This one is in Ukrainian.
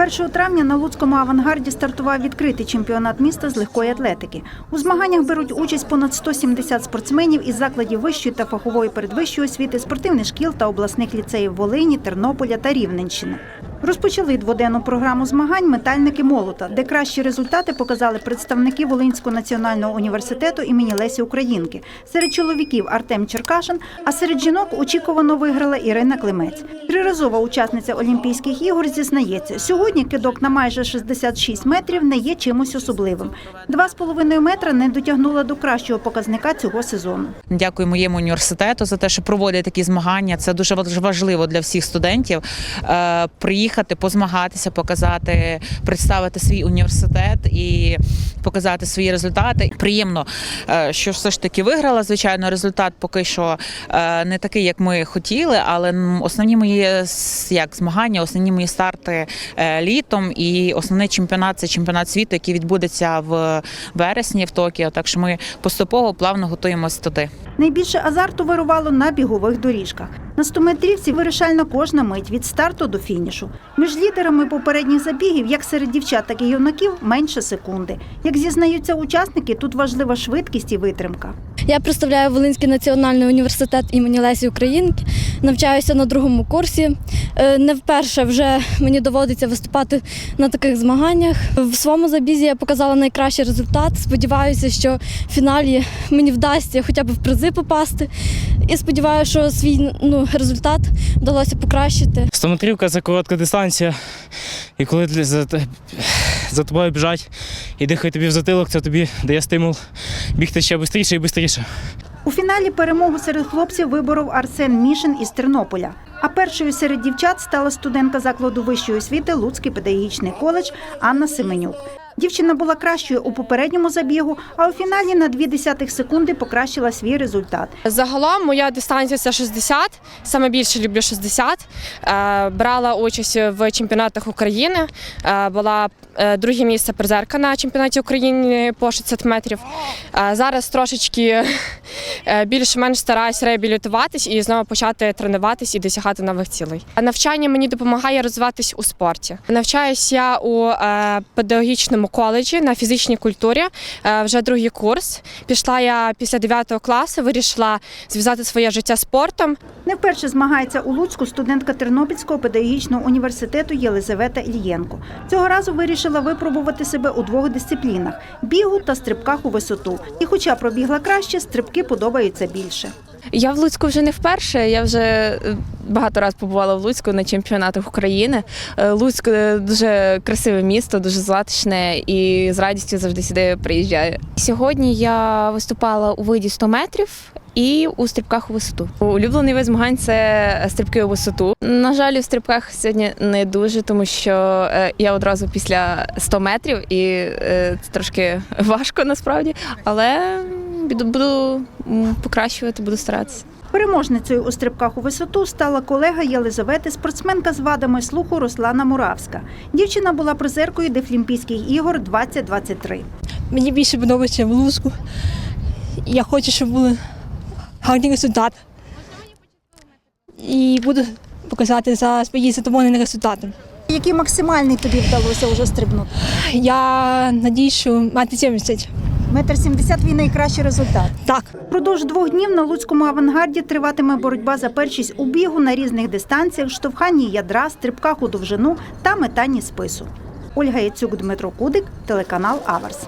1 травня на Луцькому авангарді стартував відкритий чемпіонат міста з легкої атлетики. У змаганнях беруть участь понад 170 спортсменів із закладів вищої та фахової передвищої освіти, спортивних шкіл та обласних ліцеїв Волині, Тернополя та Рівненщини. Розпочали дводенну програму змагань метальники молота, де кращі результати показали представники Волинського національного університету імені Лесі Українки. Серед чоловіків Артем Черкашин, а серед жінок очікувано виграла Ірина Климець. Триразова учасниця Олімпійських ігор зізнається, сьогодні кидок на майже 66 метрів не є чимось особливим. Два з половиною метра не дотягнула до кращого показника цього сезону. Дякую моєму університету за те, що проводять такі змагання. Це дуже важ- важливо для всіх студентів. Е, Приїхати, позмагатися, показати, представити свій університет і показати свої результати. Приємно, е, що все ж таки виграла. Звичайно, результат поки що е, не такий, як ми хотіли, але основні мої як змагання, основні мої старти е, літом. І основний чемпіонат це чемпіонат світу, який відбудеться в вересні в Токіо. Так що ми поступово плавно готуємося туди. Найбільше азарту вирувало на бігових доріжках. На 100-метрівці вирішальна кожна мить від старту до фінішу. Між лідерами попередніх забігів, як серед дівчат, так і юнаків, менше секунди. Як зізнаються учасники, тут важлива швидкість і витримка. Я представляю Волинський національний університет імені Лесі Українки. Навчаюся на другому курсі. Е, Не вперше вже мені доводиться виступати на таких змаганнях. В своєму забізі я показала найкращий результат. Сподіваюся, що в фіналі мені вдасться хоча б в призи попасти. І сподіваюся, що свій ну, результат вдалося покращити. Стометрівка це коротка дистанція. І коли для- за, тобою біжать і дихають тобі в затилок, це тобі дає стимул бігти ще швидше і швидше. У фіналі перемогу серед хлопців виборов Арсен Мішин із Тернополя. А першою серед дівчат стала студентка закладу вищої освіти Луцький педагогічний коледж Анна Семенюк. Дівчина була кращою у попередньому забігу, а у фіналі на 0,2 секунди покращила свій результат. Загалом моя дистанція це 60, саме більше люблю 60. Е, Брала участь в чемпіонатах України. Е, Була е, друге місце призерка на чемпіонаті України по 60 метрів. Зараз трошечки більш-менш стараюсь реабілітуватись і знову почати тренуватись і досягати нових цілей. А Навчання мені допомагає розвиватись у спорті. Навчаюсь я у е, педагогічному коледжі на фізичній культурі. Е, Вже другий курс. Пішла я після 9 класу, вирішила зв'язати своє життя спортом. Не вперше змагається у Луцьку студентка Тернопільського педагогічного університету Єлизавета Ільєнко. Цього разу вирішила випробувати себе у двох дисциплінах бігу та стрибках у висоту. І, хоча пробігла краще, стрибки подобаються більше. Я в Луцьку вже не вперше. Я вже е, багато разів побувала в Луцьку на чемпіонатах України. Е, Луцьк е, дуже красиве місто, дуже затишне і з радістю завжди сюди приїжджаю. Сьогодні я виступала у виді 100 метрів. І у стрибках у висоту. Улюблений вид змагань це стрибки у висоту. На жаль, у стрибках сьогодні не дуже, тому що я одразу після 100 метрів, і це трошки важко насправді. Але буду, буду покращувати, буду старатися. Переможницею у стрибках у висоту стала колега Єлизавети, спортсменка з вадами слуху Руслана Муравська. Дівчина була призеркою Дефлімпійських ігор 2023. Мені більше подобається в Луцьку. Я хочу, щоб були гарні результати. І буду показати за свої задоволені результати. Який максимальний тобі вдалося вже стрибнути? Я надію, що мати 70. Метр сімдесят він найкращий результат. Так. Впродовж двох днів на Луцькому авангарді триватиме боротьба за першість у бігу на різних дистанціях, штовханні ядра, стрибках у довжину та метанні спису. Ольга Яцюк, Дмитро Кудик, телеканал Аверс.